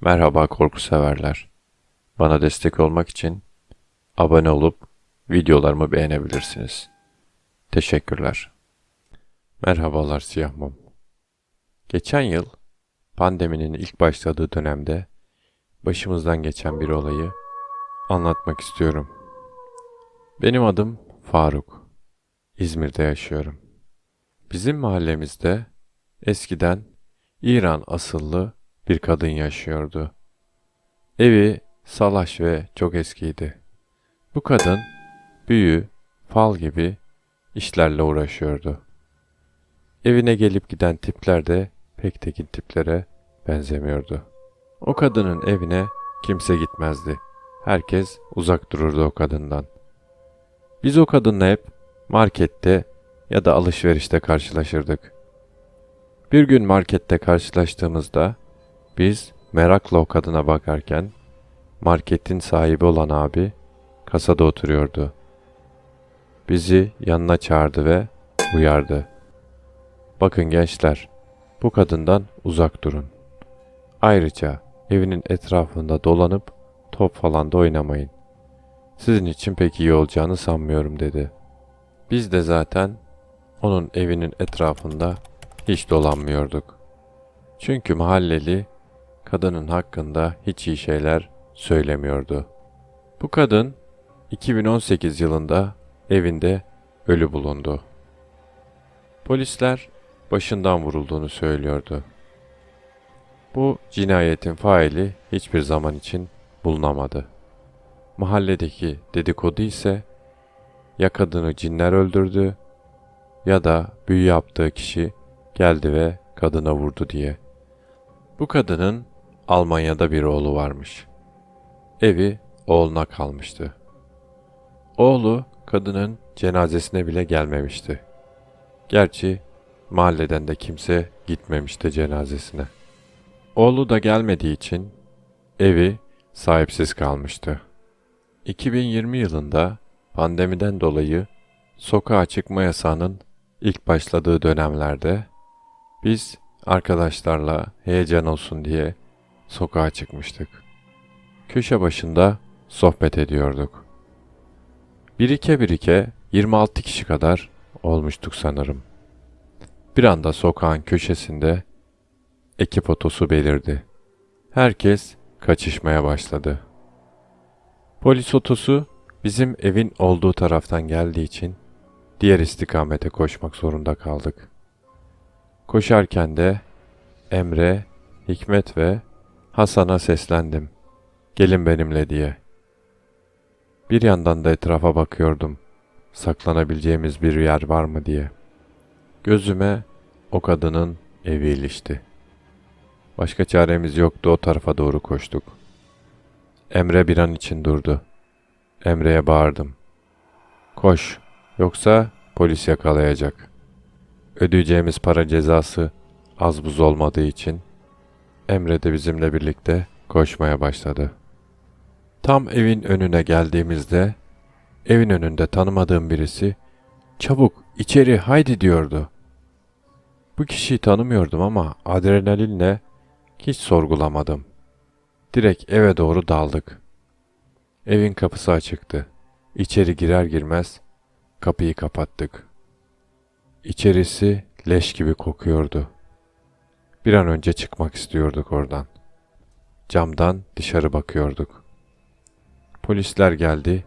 Merhaba korku severler. Bana destek olmak için abone olup videolarımı beğenebilirsiniz. Teşekkürler. Merhabalar Siyah Mum. Geçen yıl pandeminin ilk başladığı dönemde başımızdan geçen bir olayı anlatmak istiyorum. Benim adım Faruk. İzmir'de yaşıyorum. Bizim mahallemizde eskiden İran asıllı bir kadın yaşıyordu. Evi salaş ve çok eskiydi. Bu kadın büyü, fal gibi işlerle uğraşıyordu. Evine gelip giden tipler de pek tekin tiplere benzemiyordu. O kadının evine kimse gitmezdi. Herkes uzak dururdu o kadından. Biz o kadınla hep markette ya da alışverişte karşılaşırdık. Bir gün markette karşılaştığımızda biz merakla o kadına bakarken marketin sahibi olan abi kasada oturuyordu. Bizi yanına çağırdı ve uyardı. Bakın gençler, bu kadından uzak durun. Ayrıca evinin etrafında dolanıp top falan da oynamayın. Sizin için pek iyi olacağını sanmıyorum dedi. Biz de zaten onun evinin etrafında hiç dolanmıyorduk. Çünkü mahalleli kadının hakkında hiç iyi şeyler söylemiyordu. Bu kadın 2018 yılında evinde ölü bulundu. Polisler başından vurulduğunu söylüyordu. Bu cinayetin faili hiçbir zaman için bulunamadı. Mahalledeki dedikodu ise ya kadını cinler öldürdü ya da büyü yaptığı kişi geldi ve kadına vurdu diye. Bu kadının Almanya'da bir oğlu varmış. Evi oğluna kalmıştı. Oğlu kadının cenazesine bile gelmemişti. Gerçi mahalleden de kimse gitmemişti cenazesine. Oğlu da gelmediği için evi sahipsiz kalmıştı. 2020 yılında pandemiden dolayı sokağa çıkma yasağının ilk başladığı dönemlerde biz arkadaşlarla heyecan olsun diye sokağa çıkmıştık. Köşe başında sohbet ediyorduk. Birike birike 26 kişi kadar olmuştuk sanırım. Bir anda sokağın köşesinde ekip otosu belirdi. Herkes kaçışmaya başladı. Polis otosu bizim evin olduğu taraftan geldiği için diğer istikamete koşmak zorunda kaldık. Koşarken de Emre, Hikmet ve Hasan'a seslendim. Gelin benimle diye. Bir yandan da etrafa bakıyordum. Saklanabileceğimiz bir yer var mı diye. Gözüme o kadının evi ilişti. Başka çaremiz yoktu o tarafa doğru koştuk. Emre bir an için durdu. Emre'ye bağırdım. Koş, yoksa polis yakalayacak. Ödeyeceğimiz para cezası az buz olmadığı için Emre de bizimle birlikte koşmaya başladı. Tam evin önüne geldiğimizde evin önünde tanımadığım birisi çabuk içeri haydi diyordu. Bu kişiyi tanımıyordum ama adrenalinle hiç sorgulamadım. Direkt eve doğru daldık. Evin kapısı açıktı. İçeri girer girmez kapıyı kapattık. İçerisi leş gibi kokuyordu. Bir an önce çıkmak istiyorduk oradan. Camdan dışarı bakıyorduk. Polisler geldi,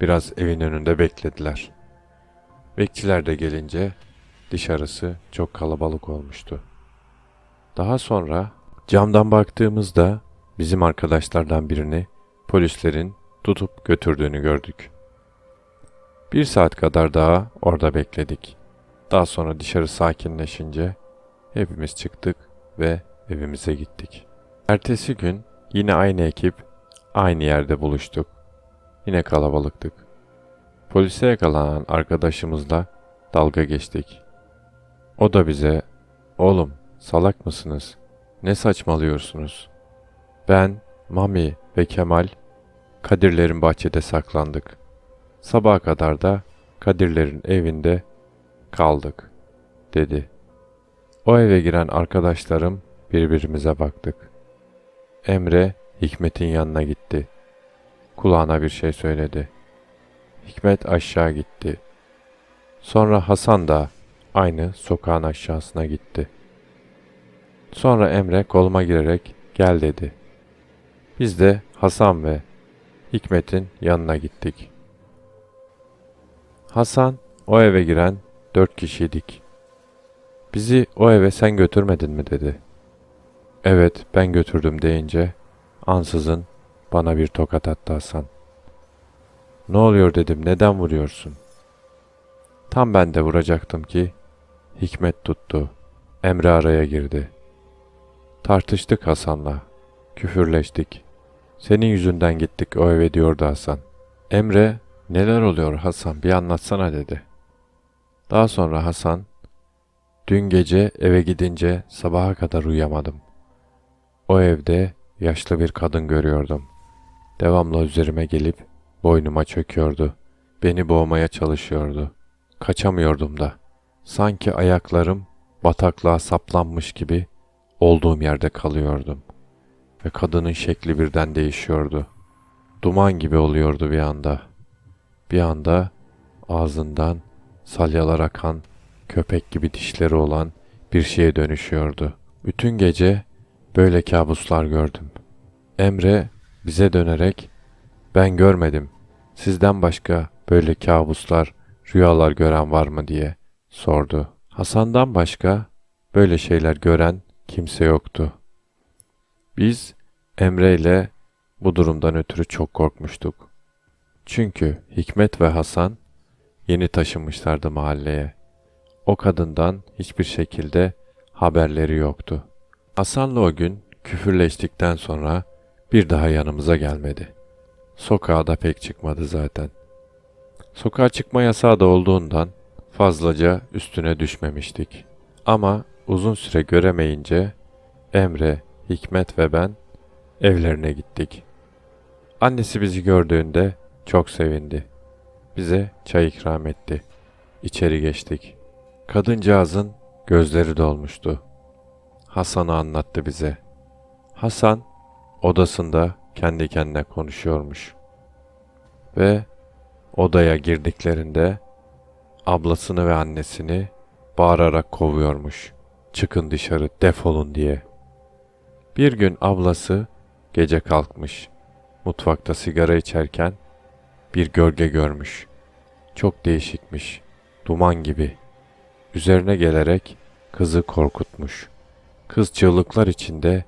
biraz evin önünde beklediler. Bekçiler de gelince dışarısı çok kalabalık olmuştu. Daha sonra camdan baktığımızda bizim arkadaşlardan birini polislerin tutup götürdüğünü gördük. Bir saat kadar daha orada bekledik. Daha sonra dışarı sakinleşince hepimiz çıktık ve evimize gittik. Ertesi gün yine aynı ekip aynı yerde buluştuk. Yine kalabalıktık. Polise yakalanan arkadaşımızla dalga geçtik. O da bize, oğlum salak mısınız? Ne saçmalıyorsunuz? Ben, Mami ve Kemal Kadirlerin bahçede saklandık. Sabaha kadar da Kadirlerin evinde kaldık, dedi. O eve giren arkadaşlarım birbirimize baktık. Emre Hikmet'in yanına gitti. Kulağına bir şey söyledi. Hikmet aşağı gitti. Sonra Hasan da aynı sokağın aşağısına gitti. Sonra Emre koluma girerek gel dedi. Biz de Hasan ve Hikmet'in yanına gittik. Hasan o eve giren dört kişiydik. Bizi o eve sen götürmedin mi dedi. Evet ben götürdüm deyince ansızın bana bir tokat attı Hasan. Ne oluyor dedim neden vuruyorsun? Tam ben de vuracaktım ki Hikmet tuttu. Emre araya girdi. Tartıştık Hasan'la. Küfürleştik. Senin yüzünden gittik o eve diyordu Hasan. Emre neler oluyor Hasan bir anlatsana dedi. Daha sonra Hasan dün gece eve gidince sabaha kadar uyuyamadım. O evde yaşlı bir kadın görüyordum. Devamlı üzerime gelip boynuma çöküyordu. Beni boğmaya çalışıyordu. Kaçamıyordum da. Sanki ayaklarım bataklığa saplanmış gibi olduğum yerde kalıyordum. Ve kadının şekli birden değişiyordu. Duman gibi oluyordu bir anda. Bir anda ağzından salyalar akan, köpek gibi dişleri olan bir şeye dönüşüyordu. Bütün gece böyle kabuslar gördüm. Emre bize dönerek ben görmedim. Sizden başka böyle kabuslar, rüyalar gören var mı diye sordu. Hasan'dan başka böyle şeyler gören kimse yoktu. Biz Emre ile bu durumdan ötürü çok korkmuştuk. Çünkü Hikmet ve Hasan yeni taşınmışlardı mahalleye. O kadından hiçbir şekilde haberleri yoktu. Hasan'la o gün küfürleştikten sonra bir daha yanımıza gelmedi. Sokağa da pek çıkmadı zaten. Sokağa çıkma yasağı da olduğundan fazlaca üstüne düşmemiştik. Ama uzun süre göremeyince Emre, Hikmet ve ben evlerine gittik. Annesi bizi gördüğünde çok sevindi. Bize çay ikram etti. İçeri geçtik. Kadıncağızın gözleri dolmuştu. Hasan'ı anlattı bize. Hasan odasında kendi kendine konuşuyormuş. Ve odaya girdiklerinde ablasını ve annesini bağırarak kovuyormuş. Çıkın dışarı defolun diye. Bir gün ablası gece kalkmış. Mutfakta sigara içerken bir gölge görmüş. Çok değişikmiş. Duman gibi. Üzerine gelerek kızı korkutmuş. Kız çığlıklar içinde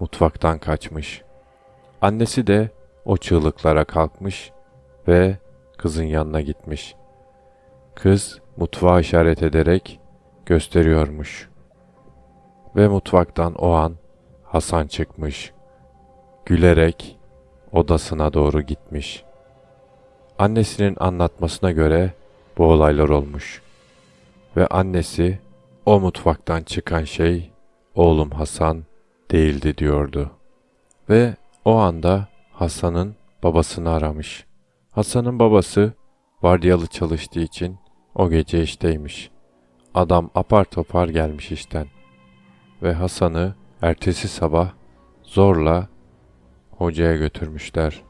mutfaktan kaçmış. Annesi de o çığlıklara kalkmış ve kızın yanına gitmiş. Kız mutfağa işaret ederek gösteriyormuş. Ve mutfaktan o an Hasan çıkmış. Gülerek odasına doğru gitmiş. Annesinin anlatmasına göre bu olaylar olmuş. Ve annesi o mutfaktan çıkan şey oğlum Hasan değildi diyordu. Ve o anda Hasan'ın babasını aramış. Hasan'ın babası vardiyalı çalıştığı için o gece işteymiş. Adam apar topar gelmiş işten. Ve Hasan'ı ertesi sabah zorla hocaya götürmüşler.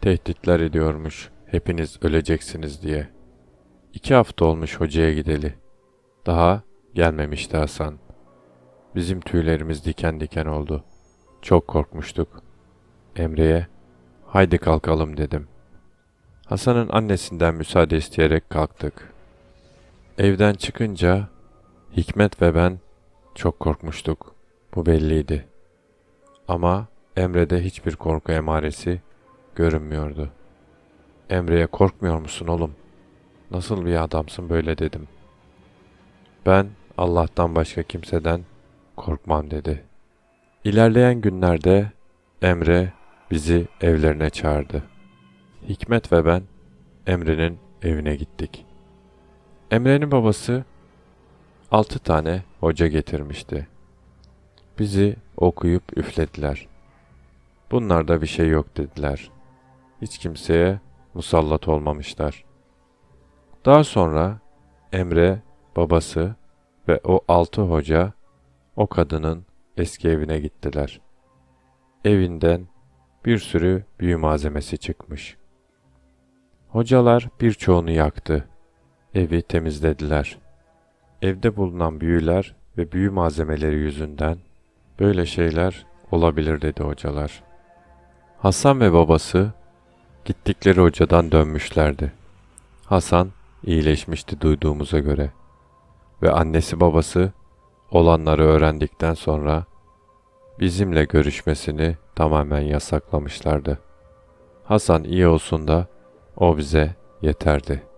Tehditler ediyormuş hepiniz öleceksiniz diye. İki hafta olmuş hocaya gideli. Daha gelmemişti Hasan. Bizim tüylerimiz diken diken oldu. Çok korkmuştuk. Emre'ye haydi kalkalım dedim. Hasan'ın annesinden müsaade isteyerek kalktık. Evden çıkınca Hikmet ve ben çok korkmuştuk. Bu belliydi. Ama Emre'de hiçbir korku emaresi görünmüyordu. Emre'ye korkmuyor musun oğlum? Nasıl bir adamsın böyle dedim. Ben Allah'tan başka kimseden korkmam dedi. İlerleyen günlerde Emre bizi evlerine çağırdı. Hikmet ve ben Emre'nin evine gittik. Emre'nin babası altı tane hoca getirmişti. Bizi okuyup üflediler. Bunlarda bir şey yok dediler. Hiç kimseye musallat olmamışlar. Daha sonra Emre, babası ve o altı hoca o kadının eski evine gittiler. evinden bir sürü büyü malzemesi çıkmış. Hocalar birçoğunu yaktı. Evi temizlediler. Evde bulunan büyüler ve büyü malzemeleri yüzünden böyle şeyler olabilir dedi hocalar. Hasan ve babası gittikleri hocadan dönmüşlerdi. Hasan iyileşmişti duyduğumuza göre ve annesi babası olanları öğrendikten sonra bizimle görüşmesini tamamen yasaklamışlardı. Hasan iyi olsun da o bize yeterdi.